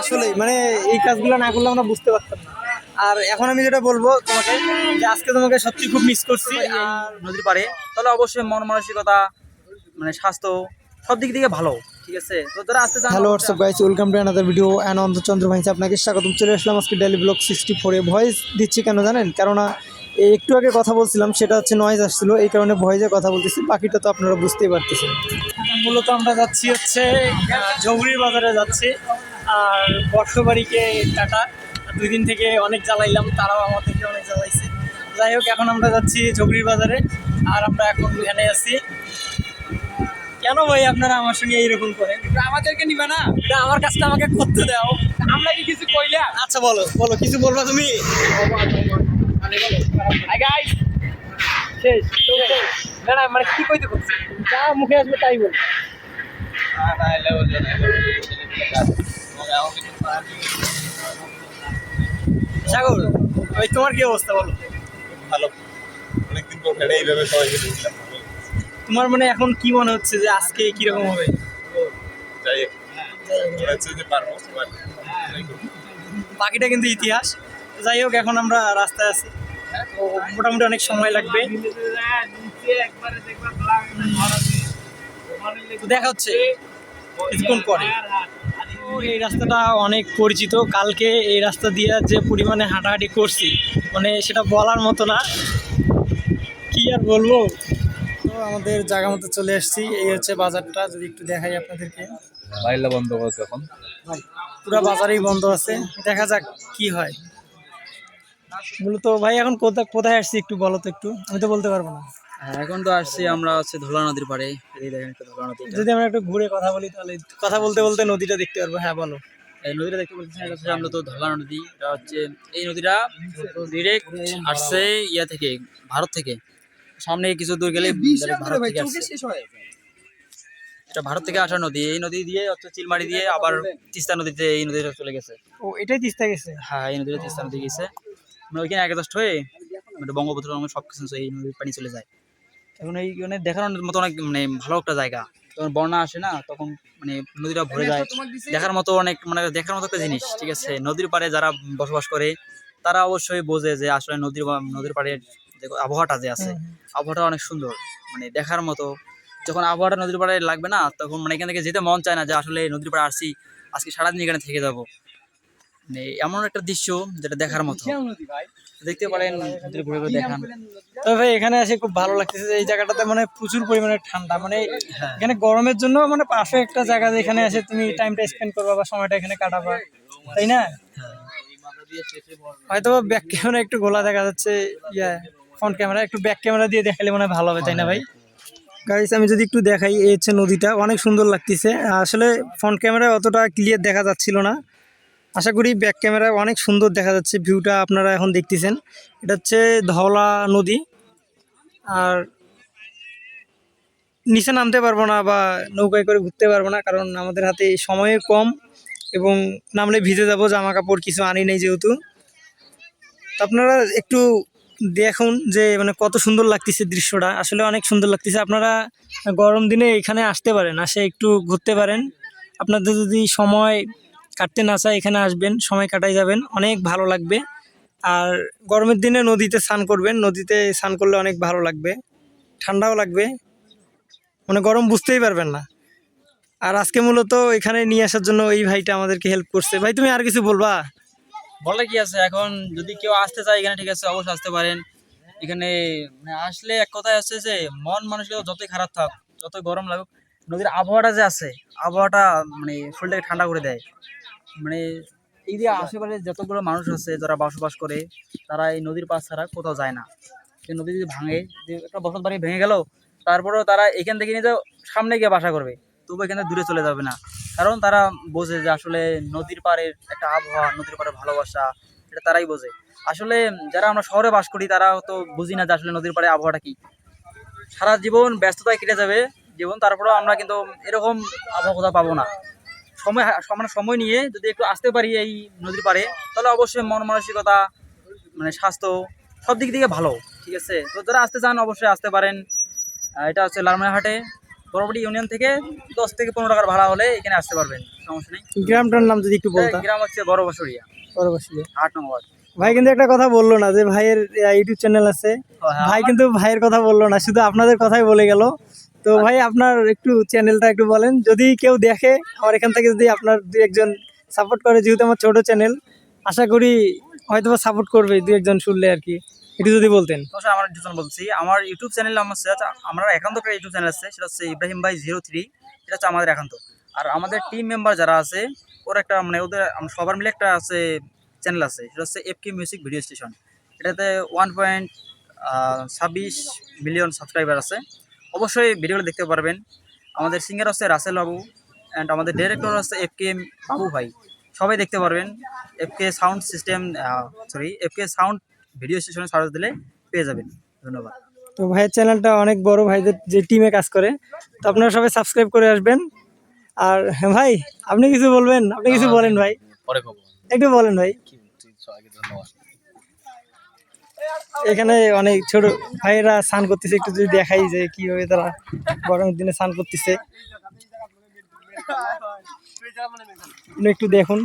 আসলে মানে এই কাজগুলো না করলে আমরা বুঝতে পারতাম না। আর এখন আমি যেটা বলব তোমাকে যে আজকে তোমাকে সত্যি খুব মিস করছি আর নদীর পাড়ে। তাহলে অবশ্যই মন মানসিকতা মানে স্বাস্থ্য সব দিক থেকে ভালো ঠিক আছে? তো যারা আসতে চান hello WhatsApp guys welcome to another video and অন্তচন্দ্র ভাইস আপনাকে স্বাগতম। চলে আসলাম আজকে ডেলি ব্লগ সিক্সটি ফোরে ভয়েস দিচ্ছি কেন জানেন? কেননা একটু আগে কথা বলছিলাম সেটা হচ্ছে নয়েজ আসছিল এই কারণে ভয়েসে কথা বলতেছি বাকিটা তো আপনারা বুঝতেই পারতেছেন। মূলত আমরা যাচ্ছি হচ্ছে জৌগুড়ির বাজারে যাচ্ছি আর বর্ষবাড়িকে টাটা। দুই দিন থেকে অনেক জ্বালাইলাম তারাও আমাদেরকে অনেক জ্বালাইছে। যাই হোক এখন আমরা যাচ্ছি জৌগুড়ির বাজারে আর আমরা এখন এখানে আছি। কেন ভাই আপনারা আমার সঙ্গে এইরকম করেন? আমাদেরকে নিবে না। এটা আমার কাজটা আমাকে করতে দাও। আমরা কি কিছু কইলে আচ্ছা বলো বলো কিছু বলবা তুমি? শেষ না না মানে কি কইতে করছি? যা মুখে আসবে তাই বল। সাগর ওই তোমার কি অবস্থা বলো? ভালো। অনেকদিন পর ফেরে এইভাবে সবাইকে দেখলাম তোমার মানে এখন কি মনে হচ্ছে যে আজকে কীরকম হবে? যাই মনে হচ্ছে যে পারব। বাকিটা কিন্তু ইতিহাস। যাই হোক এখন আমরা রাস্তায় আছি। তো মোটামুটি অনেক সময় লাগবে। দেখা হচ্ছে কিছুক্ষণ পরে। এই রাস্তাটা অনেক পরিচিত। কালকে এই রাস্তা দিয়ে যে পরিমাণে হাঁটাহাঁটি করছি মানে সেটা বলার মতো না। কি আর বলব? তো আমাদের জায়গা মতো চলে আসছি। এই হচ্ছে বাজারটা যদি একটু দেখাই আপনাদেরকে। লাইলা বন্ধ করো তখন পুরো বাজারেই বন্ধ আছে। দেখা যাক কি হয়। মূলত ভাই এখন কোথায় কোথায় আসছি একটু বলো তো একটু? আমি তো বলতে পারব না। হ্যাঁ, এখন তো আসছি আমরা হচ্ছে ধোলা নদীর পাড়ে। এই দেখেন একটা ধোলা নদী যদি আমরা একটু ঘুরে কথা বলি তাহলে কথা বলতে বলতে নদীটা দেখতে পারব। হ্যাঁ বলো। এই নদীটা দেখতে বলতেছি এটা হচ্ছে আমরা তো ধোলা নদী। এটা হচ্ছে এই নদীটা ডিরেক্ট আসছে ইয়া থেকে ভারত থেকে। সামনে কিছু দূর গেলে ভারত থেকে আসছে। এটা ভারত থেকে আসা নদী। এই নদী দিয়ে হচ্ছে চিলমারি দিয়ে আবার তিস্তা নদীতে এই নদীটা চলে গেছে। ও এটাই তিস্তা গেছে? হ্যাঁ এই নদীটা তিস্তা নদী গেছে। মানে ওইখানে একাদষ্ট হয়ে মানে সব কিছু এই নদীর পানি চলে যায়। এখন এই মানে মতো অনেক মানে ভালো একটা জায়গা। যখন বন্যা আসে না, তখন মানে নদীটা ভরে যায়। দেখার মতো অনেক মানে দেখার মতো একটা জিনিস, ঠিক আছে? নদীর পাড়ে যারা বসবাস করে, তারা অবশ্যই বোঝে যে আসলে নদীর নদীর পাড়ে আবহাওয়াটা যে আছে, আবহাওয়াটা অনেক সুন্দর। মানে দেখার মতো যখন আবহাওয়াটা নদীর পাড়ে লাগবে না, তখন মানে এখান থেকে যেতে মন চায় না যে আসলে নদীর পাড়ে আসছি, আজকে সারাদিন এখানে থেকে যাব। এমন একটা দৃশ্য যেটা দেখার মতো। দেখতে পারেন ঘুরে ঘুরে দেখান। তবে এখানে এসে খুব ভালো লাগতেছে যে এই জায়গাটাতে মানে প্রচুর পরিমাণে ঠান্ডা। মানে এখানে গরমের জন্য মানে পাশে একটা জায়গা যেখানে এসে তুমি টাইমটা স্পেন্ড করবা বা সময়টা এখানে কাটাবা। তাই না? হয়তো ব্যাক ক্যামেরা একটু গোলা দেখা যাচ্ছে ইয়া ফ্রন্ট ক্যামেরা একটু ব্যাক ক্যামেরা দিয়ে দেখালে মনে হয় ভালো হবে তাই না ভাই? গাইস আমি যদি একটু দেখাই এই হচ্ছে নদীটা। অনেক সুন্দর লাগতেছে। আসলে ফ্রন্ট ক্যামেরায় অতটা ক্লিয়ার দেখা যাচ্ছিল না। আশা করি ব্যাক ক্যামেরায় অনেক সুন্দর দেখা যাচ্ছে ভিউটা আপনারা এখন দেখতেছেন। এটা হচ্ছে ধওলা নদী। আর নিচে নামতে পারব না বা নৌকায় করে ঘুরতে পারব না, কারণ আমাদের হাতে সময় কম এবং নামলে ভিজে যাব জামা কাপড় কিছু আনি নেই যেহেতু। আপনারা একটু দেখুন যে মানে কত সুন্দর লাগতেছে দৃশ্যটা। আসলে অনেক সুন্দর লাগতেছে। আপনারা গরম দিনে এখানে আসতে পারেন, আসে একটু ঘুরতে পারেন। আপনাদের যদি সময় কাটতে না চায় এখানে আসবেন, সময় কাটাই যাবেন, অনেক ভালো লাগবে। আর গরমের দিনে নদীতে স্নান করবেন, নদীতে স্নান করলে অনেক ভালো লাগবে। ঠান্ডাও লাগবে। মানে গরম বুঝতেই পারবেন না। আর আজকে মূলত এখানে নিয়ে আসার জন্য এই ভাইটা আমাদেরকে হেল্প করছে। ভাই, তুমি আর কিছু বলবা? বলে কি আছে? এখন যদি কেউ আসতে চায় এখানে, ঠিক আছে, অবশ্যই আসতে পারেন। এখানে মানে আসলে এক কথায় আছে যে, মন মানুষের যতই খারাপ থাক, যতই গরম লাগুক, নদীর আবহাওয়াটা যে আছে, আবহাওয়াটা মানে শরীরটাকে ঠান্ডা করে দেয়। মানে এই যে আশেপাশে যতগুলো মানুষ আছে, যারা বসবাস করে, তারা এই নদীর পাশ ছাড়া কোথাও যায় না। সেই নদী যদি ভাঙে, যে একটা বসত বাড়ি ভেঙে গেল, তারপরেও তারা এখান থেকে নিয়ে সামনে গিয়ে বাসা করবে। তবু এখান থেকে দূরে চলে যাবে না। কারণ তারা বোঝে যে আসলে নদীর পাড়ের একটা আবহাওয়া, নদীর পাড়ের ভালোবাসা, এটা তারাই বোঝে। আসলে যারা আমরা শহরে বাস করি, তারা তো বুঝি না যে আসলে নদীর পাড়ে আবহাওয়াটা কি। সারা জীবন ব্যস্ততায় কেটে যাবে, জীবন, তারপরেও আমরা কিন্তু এরকম আবহাওয়া কোথাও পাবো না। সময় মানে সময় নিয়ে যদি একটু আসতে পারি এই নদীর পাড়ে তাহলে অবশ্যই মন মানসিকতা মানে স্বাস্থ্য সব দিক থেকে ভালো ঠিক আছে? তো যারা আসতে চান অবশ্যই আসতে পারেন। এটা হচ্ছে লালমনিরহাটে বড়বড়ি ইউনিয়ন থেকে দশ থেকে পনেরো টাকার ভাড়া হলে এখানে আসতে পারবেন সমস্যা নেই। গ্রামটার নাম যদি একটু বলতাম। গ্রাম হচ্ছে বড় বসুরিয়া পরবর্তীতে আট নম্বর ভাই কিন্তু একটা কথা বলল না যে ভাইয়ের ইউটিউব চ্যানেল আছে। হ্যাঁ, ভাই কিন্তু ভাইয়ের কথা বলল না শুধু আপনাদের কথাই বলে গেল। তো ভাই, আপনার একটু চ্যানেলটা একটু বলেন। যদি কেউ দেখে আমার এখান থেকে যদি আপনার দু একজন সাপোর্ট করে, যেহেতু আমার ছোট চ্যানেল আশা করি হয়তো সাপোর্ট করবে দু একজন শুনলে আর কি। একটু যদি বলতেন। আমার দুজন বলছি, আমার ইউটিউব চ্যানেল আমার আমার একান্ত একটা ইউটিউব চ্যানেল আছে, সেটা হচ্ছে ইব্রাহিম ভাই জিরো থ্রি এটা হচ্ছে আমাদের একান্ত। আর আমাদের টিম মেম্বার যারা আছে, ওর একটা মানে ওদের সবার মিলে একটা আছে চ্যানেল আছে, সেটা হচ্ছে এফ মিউজিক ভিডিও স্টেশন এটাতে ওয়ান পয়েন্ট ছাব্বিশ মিলিয়ন সাবস্ক্রাইবার আছে। অবশ্যই ভিডিওগুলো দেখতে পারবেন। আমাদের সিঙ্গার হচ্ছে রাসেল বাবু অ্যান্ড আমাদের ডিরেক্টর হচ্ছে এফ কে বাবু ভাই। সবাই দেখতে পারবেন। F K sound system sorry F K sound video স্টেশনে সার্চ দিলে পেয়ে যাবেন। ধন্যবাদ। তো ভাইয়ের চ্যানেলটা অনেক বড় ভাইদের যে টিমে কাজ করে। তো আপনারা সবাই সাবস্ক্রাইব করে আসবেন। আর হ্যাঁ ভাই আপনি কিছু বলবেন? আপনি কিছু বলেন ভাই। পরে একটু বলেন ভাই। কি ধন্যবাদ। এখানে অনেক ছোট ভাইয়েরা স্নান করতেছে একটু যদি দেখাই যে কীভাবে তারা গরমের দিনে স্নান করতেছে। একটু দেখুন।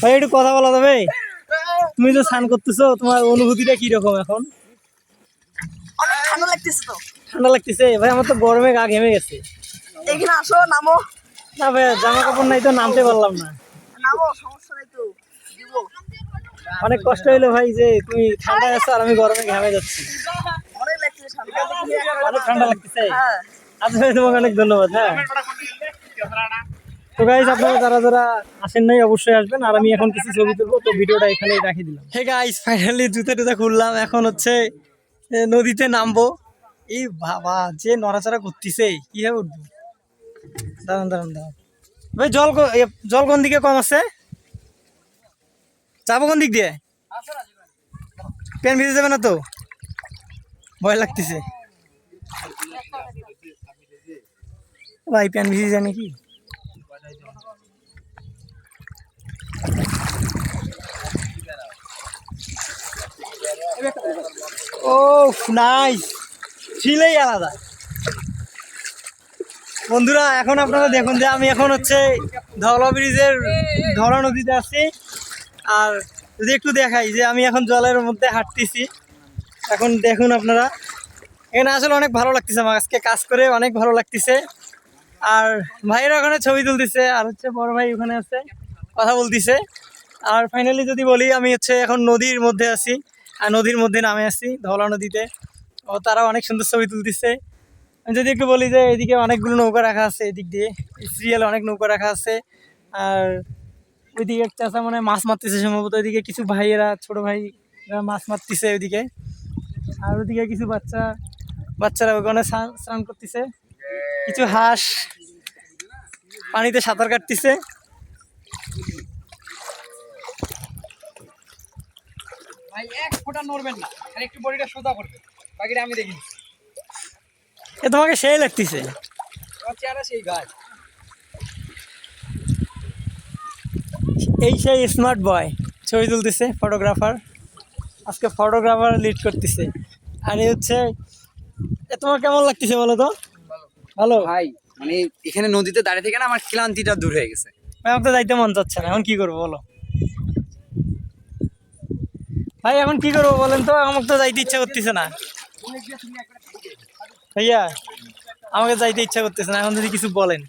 ভাই একটু কথা বলা যাবে তুমি তো স্নান করতেছো তোমার অনুভূতিটা কি রকম এখন ঠান্ডা লাগতেছে তো। ঠান্ডা লাগতেছে। ভাই আমার তো গরমে গা ঘেমে গেছে। এখানে আসো নামো। না ভাই জামা কাপড় নাই তো নামতে পারলাম না। অনেক কষ্ট হইল ভাই যে তুমি ঠান্ডা আছো আর আমি গরমে ঘামে যাচ্ছি। অনেক ঠান্ডা। লাগতেছে? আচ্ছা ভাই তোমাকে অনেক ধন্যবাদ হ্যাঁ। তো গাইজ আপনারা যারা যারা আসেন নাই অবশ্যই আসবেন। আর আমি এখন কিছু ছবি তুলবো তো ভিডিওটা এখানেই রাখি দিলাম। হে গাইজ ফাইনালি জুতা টুতা খুললাম। এখন হচ্ছে এ, নদীতে নামবো। এই বাবা যে নড়াচড়া করতেছে কীভাবে উঠবো? দাঁড়ান দাঁড়ান দাঁড়ান। ভাই, জল জল কোন দিকে কম আছে? যাব কোন দিক দিয়ে? প্যান ভিজে যাবে না তো? ভয় লাগতেছে। ভাই, প্যান ভিজে যায় নাকি? ও নাইস। ফিলেই আলাদা। বন্ধুরা, এখন আপনারা দেখুন যে আমি এখন হচ্ছে ধওলা ব্রিজের ধরা নদীতে আছি। আর যদি একটু দেখাই যে আমি এখন জলের মধ্যে হাঁটতেছি, এখন দেখুন আপনারা। এখানে আসলে অনেক ভালো লাগতেছে আমার আজকে, কাজ করে অনেক ভালো লাগতেছে। আর ভাইয়েরা ওখানে ছবি তুলতেছে, আর হচ্ছে বড় ভাই ওখানে আছে, কথা বলতেছে। আর ফাইনালি যদি বলি, আমি হচ্ছে এখন নদীর মধ্যে আছি, আর নদীর মধ্যে নামে আছি, ধওলা নদীতে। ও তারা অনেক সুন্দর ছবি তুলতেছে। যদি একটু বলি যে এদিকে অনেকগুলো নৌকা রাখা আছে এদিক দিয়ে। সিরিয়ালে অনেক নৌকা রাখা আছে। আর ওইদিকে একটা চাষা মানে মাছ মারতেছে সম্ভবত। ওইদিকে কিছু ভাইয়েরা, ছোট ভাই মাছ মারতেছে ওইদিকে। আর ওইদিকে কিছু বাচ্চা, বাচ্চারা ওখানে স্নান করতেছে। কিছু হাঁস পানিতে সাঁতার কাটতেছে। ভাই, এক ফোঁটা নড়বেন না। একটু বডিটা সোজা করবে বাকিটা আমি দেখি এ তোমাকে সেই লাগতেছে। আমার এই সেই স্মার্ট বয় ছবি তুলতেছে ফটোগ্রাফার আজকে ফটোগ্রাফার লিড করতেছে। আর এই হচ্ছে এ তোমার কেমন লাগতেছে বলো তো? ভালো? ভাই মানে এখানে নদীতে দাঁড়িয়ে থেকে না আমার ক্লান্তিটা দূর হয়ে গেছে। আমাকে তো যাইতে মন চাচ্ছে না এখন কি করব বলো? ভাই এখন কি করব বলেন তো? আমাকে তো যাইতে ইচ্ছা করতেছে না। ভাইয়া আমাকে যাইতে ইচ্ছা করতেছে না এখন যদি কিছু বলেন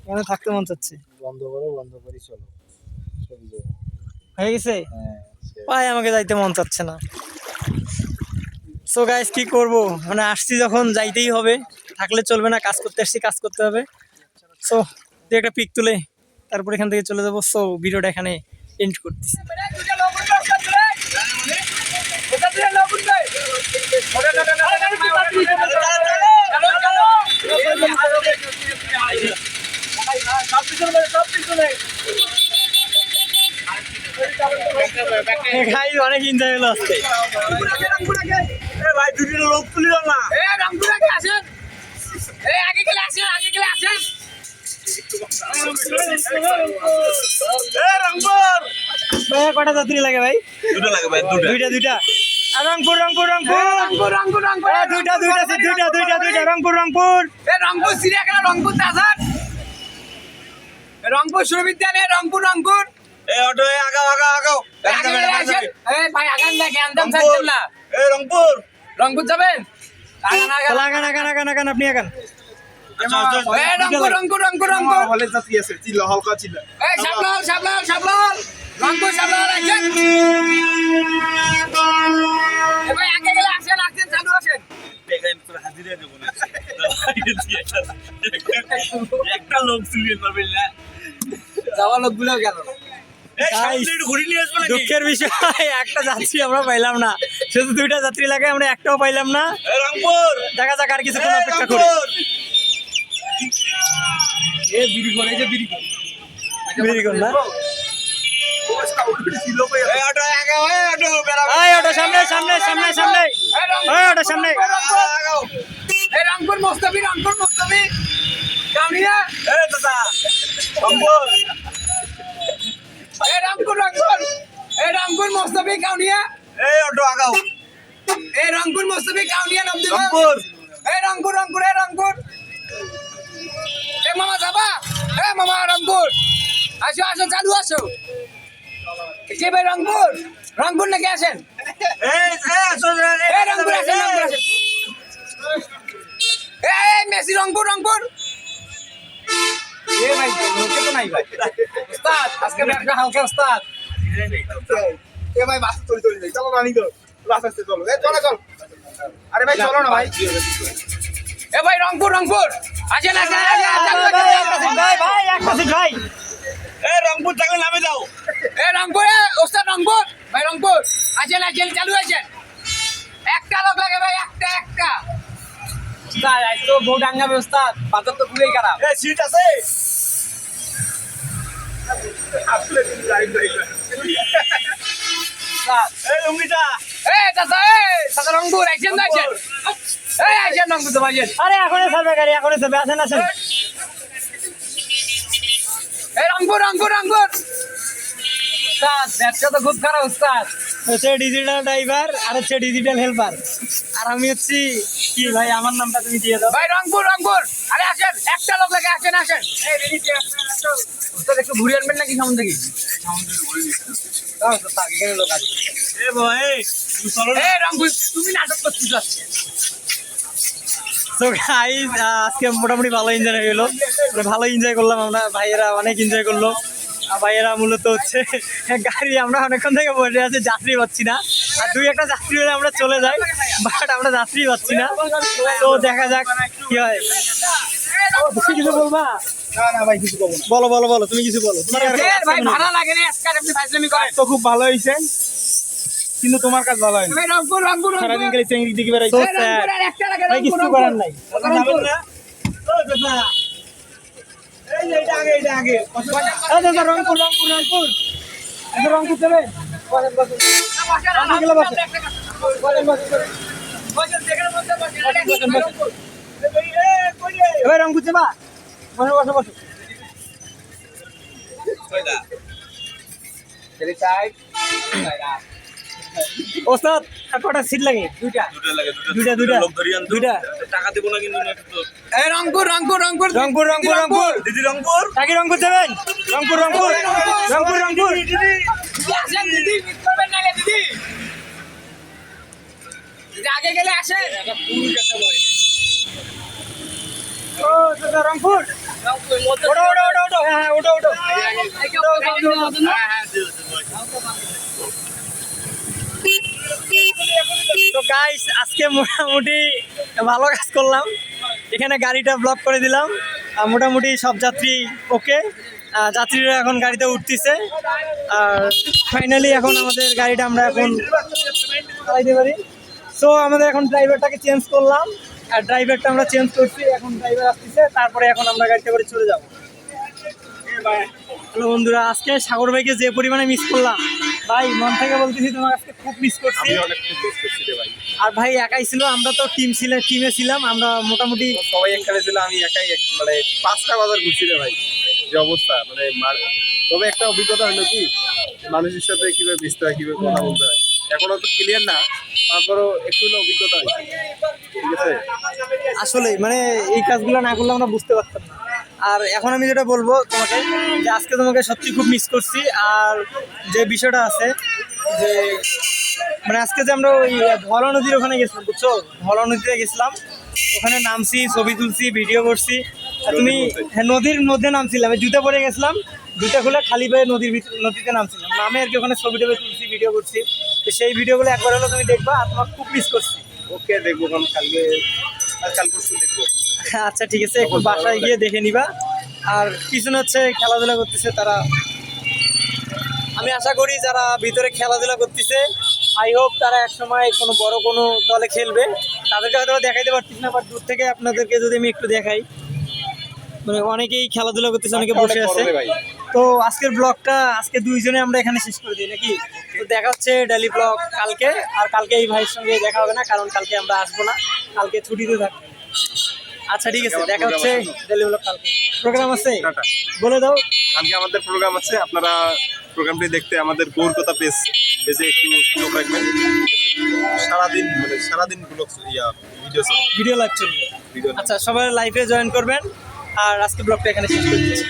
এখানে থাকতে মন চাচ্ছে বন্ধ করো বন্ধ করি চলো হয়ে গেছে হ্যাঁ ভাই আমাকে যাইতে মন চাচ্ছে না সো গাইস কি করব মানে আসছি যখন যাইতেই হবে থাকলে চলবে না কাজ করতে আসছি কাজ করতে হবে সো তুই একটা পিক তুলে তারপর এখান থেকে চলে যাব সো ভিডিওটা এখানে এন্ড করতেছি গাইস অনেক এনজয় হলো আজকে ভাই দুটো লোক তুলিল না কটা যাত্রী লাগে ভাই। দুটো লাগে ভাই দুটো। দুইটা দুইটা। রংপুর রংপুর রংপুর। রংপুর রংপুর রংপুর। এ, দুইটা দুইটা দুইটা দুইটা দুইটা রংপুর রংপুর। এ রংপুর সিরিয়াখানা রংপুর দাসার রংপুর সুরবিদ্যানে রংপুর রংপুর। এই অটো এই আগাও আগাও আগাও। এ ভাই আগান না জ্ঞান দাম রংপুর না। এই রংপুর। রংপুর যাবেন? আগান আগান। আগান আগান আপনি আগান। এ রংপুর রংপুর রংপুর রংপুর। হলে যাত্রী আছে চিল্লা হালকা চিল্লা। এ সাবলাল সাবলাল সাবলাল রংপুর সাবলাল আসেন এ ভাই আগে গেলে আসেন আসেন চালু আসেন। হাজিরা দেবো না। একটা লোক সিলিয়ে পারবেন না। যাওয়া লোকগুলো গেল। সামনে দুঃখের বিষয় একটা যাত্রী আমরা পাইলাম না। শুধু দুইটা যাত্রী লাগে আমরা একটাও পাইলাম না। রংপুর! দেখা যাক আর কিছুক্ষণ অপেক্ষা করি। এ বিড়ি করে এই যে বিড়ি করে। Very good, না? সামনে সামনে সামনে সামনে। এ রংপুর সামনে। এ কামিয়া এই দাদা এ রংপুর রংপুর এ রংপুর মোস্তাফি কাউনিয়া। এই অটো আগাও এ রংপুর মোস্তাফি কাউনিয়া নাম দিব। রংপুর এ রংপুর রংপুর এ রংপুর এ মামা যাবা এ মামা রংপুর আসো আসো চালু আসো। কে ভাই রংপুর? রংপুর নাকি আসেন? এই এই রংপুর আসেন রংপুর আসেন। এ এ, মেসি রংপুর রংপুর। এ ভাই লোকে তো নাই ভাই। উস্তাদ আজকে ব্যবসা হালকা উস্তাদ এ ভাই বাস চলে চলে চলো রানি তো। বাস আসছে চলো। এ চলো চল। আরে ভাই চলো না ভাই। এ ভাই রংপুর রংপুর। আসেন আসেন। ভাই ভাই সিট ভাই এ রংপুর থাকলে নামে যাও। এ রংপুর এ, ওস্তাদ রংপুর। ভাই রংপুর। আসেন আসেন চালু আছেন একটা লোক লাগে ভাই একটা একটা। উস্তাদ আজ তো বউ ডাঙ্গাবে উস্তাদ বাজার তো খুবই খারাপ। এ সিট আছে? আরে এখনই ছাড়বে গাড়ি এখনই ছাড়বে আসেন আসেন। এ রংপুর রংপুর রংপুর। উস্তাদ ব্যবসা তো খুব খারাপ উস্তাদ। হচ্ছে ডিজিটাল ড্রাইভার আর হচ্ছে ডিজিটাল হেল্পার আর আমি হচ্ছি কি ভাই আমার নামটা তুমি দিয়ে দাও। ভাই রংপুর রংপুর। আরে আসেন একটা লোক লাগে আসেন আসেন। উস্তাদ একটু ঘুরে আনবেন নাকি সামনে থেকে? লোক আছে। এ ভাই রংপুর তুমি নাটক করছিস আজকে তো গাইজ আজকে মোটামুটি ভালো এনজয় হয়ে গেলো। মানে ভালো এনজয় করলাম আমরা ভাইয়েরা অনেক এনজয় করল। ভাইয়েরা মূলত হচ্ছে গাড়ি আমরা অনেকক্ষণ থেকে বসে আছি যাত্রী পাচ্ছি না। আর দুই একটা যাত্রী হলে আমরা চলে যাই বাট আমরা যাত্রী পাচ্ছি না। তো দেখা যাক কি হয়। কিছু বলবা? না না ভাই কিছু বলো বলো বলো তুমি কিছু বলো। তো খুব ভালো হয়েছে কিন্তু তোমার কাজ ভালো হয়নি। সারাদিন চেঙ্গি দিকে কিছু করার নাই। আগে এটা আগে। যে, রংপুর রংপুর রংপুর। এবার বসে বসে বসে ওস্তাদ আর কটা সিট লাগে? দুইটা। দুইটা দুইটা টাকা দেবো না কিন্তু না কিন্তু এ, রংপুর রংপুর রংপুর। রংপুর রংপুর রংপুর। দিদি রংপুর। কাকি রংপুর যাবেন রংপুর রংপুর। রংপুর রংপুর। আগে গেলে আসেন। ও দাদা, রংপুর। ওটো ওটো ওটো ওটো হ্যাঁ হ্যাঁ ওটো ওটো হ্যাঁ হ্যাঁ তো গাইস আজকে মোটামুটি ভালো কাজ করলাম। এখানে গাড়িটা ব্লক করে দিলাম। মোটামুটি সব যাত্রী ওকে যাত্রীরা এখন গাড়িতে উঠতেছে। আর ফাইনালি এখন আমাদের গাড়িটা আমরা এখন চালাইতে পারি। সো আমাদের এখন ড্রাইভারটাকে চেঞ্জ করলাম। আর ড্রাইভারটা আমরা চেঞ্জ করছি, এখন ড্রাইভার আসতেছে। তারপরে এখন আমরা গাড়িতে করে চলে যাব। হ্যালো বন্ধুরা, আজকে সাগর ভাইকে যে পরিমাণে মিস করলাম ভাই মন থেকে বলতেছি তোমার আজকে খুব মিস করছি। আমি অনেক খুব মিস করছি রে ভাই। আর ভাই একাই ছিল আমরা তো টিম ছিল টিমে ছিলাম আমরা মোটামুটি সবাই এখানে ছিল আমি একাই মানে পাঁচটা বাজার ঘুরছি রে ভাই যে অবস্থা মানে তবে একটা অভিজ্ঞতা হলো কি মানুষের সাথে কীভাবে মিশতে হয় কীভাবে কথা বলতে হয় এখনও তো ক্লিয়ার না তারপরও একটু হলেও অভিজ্ঞতা হয়েছে ঠিক আছে? আসলে মানে এই কাজগুলো না করলে আমরা বুঝতে পারতাম না। আর এখন আমি যেটা বলব তোমাকে যে আজকে তোমাকে সত্যি খুব মিস করছি। আর যে বিষয়টা আছে যে মানে আজকে যে আমরা ওই ধলা নদীর ওখানে গেছিলাম বুঝছ? ধলা নদীতে গেছিলাম। ওখানে নামছি ছবি তুলছি ভিডিও করছি। আর তুমি হ্যাঁ, নদীর মধ্যে নামছিলাম জুতা পরে গেছিলাম। জুতা খুলে খালি পায়ে নদীর নদীতে নামছিলাম। নামে আর কি ওখানে ছবি টবি তুলছি ভিডিও করছি। তো সেই ভিডিওগুলো একবার হলো তুমি দেখবা আর তোমাকে খুব মিস করছি। ওকে দেখব কারণ কালকে আর কাল পরশু দেখব। আচ্ছা ঠিক আছে একটু বাসায় গিয়ে দেখে নিবা। আর পিছনে হচ্ছে খেলাধুলা করতেছে তারা। আমি আশা করি যারা ভিতরে খেলাধুলা করতেছে আই হোপ তারা একসময় কোনো বড় কোনো দলে খেলবে। তাদেরকে হয়তো দেখাইতে পারতেছি না বাট দূর থেকে আপনাদেরকে যদি আমি একটু দেখাই। মানে অনেকেই খেলাধুলা করতেছে অনেকে বসে আছে। তো আজকের ব্লগটা আজকে দুইজনে আমরা এখানে শেষ করে দিই নাকি? তো দেখা হচ্ছে ডেলি ব্লগ কালকে আর কালকে এই ভাইয়ের সঙ্গে দেখা হবে না কারণ কালকে আমরা আসব না। কালকে ছুটিতে থাকব। আচ্ছা ঠিক আছে দেখা হচ্ছে। ডেলি ব্লগ কালকে। প্রোগ্রাম আছে? বলে দাও। আজকে আমাদের প্রোগ্রাম আছে আপনারা প্রোগ্রামটি দেখতে আমাদের গৌরকতা পেজ পেজে একটু চোখ রাখবেন। সারাদিন মানে সারাদিন ব্লগ ইয়া ভিডিও সব ভিডিও লাইভ চলবে। ভিডিও আচ্ছা সবাই লাইভে জয়েন করবেন। আর আজকে ব্লগটা এখানে শেষ করে দিচ্ছি।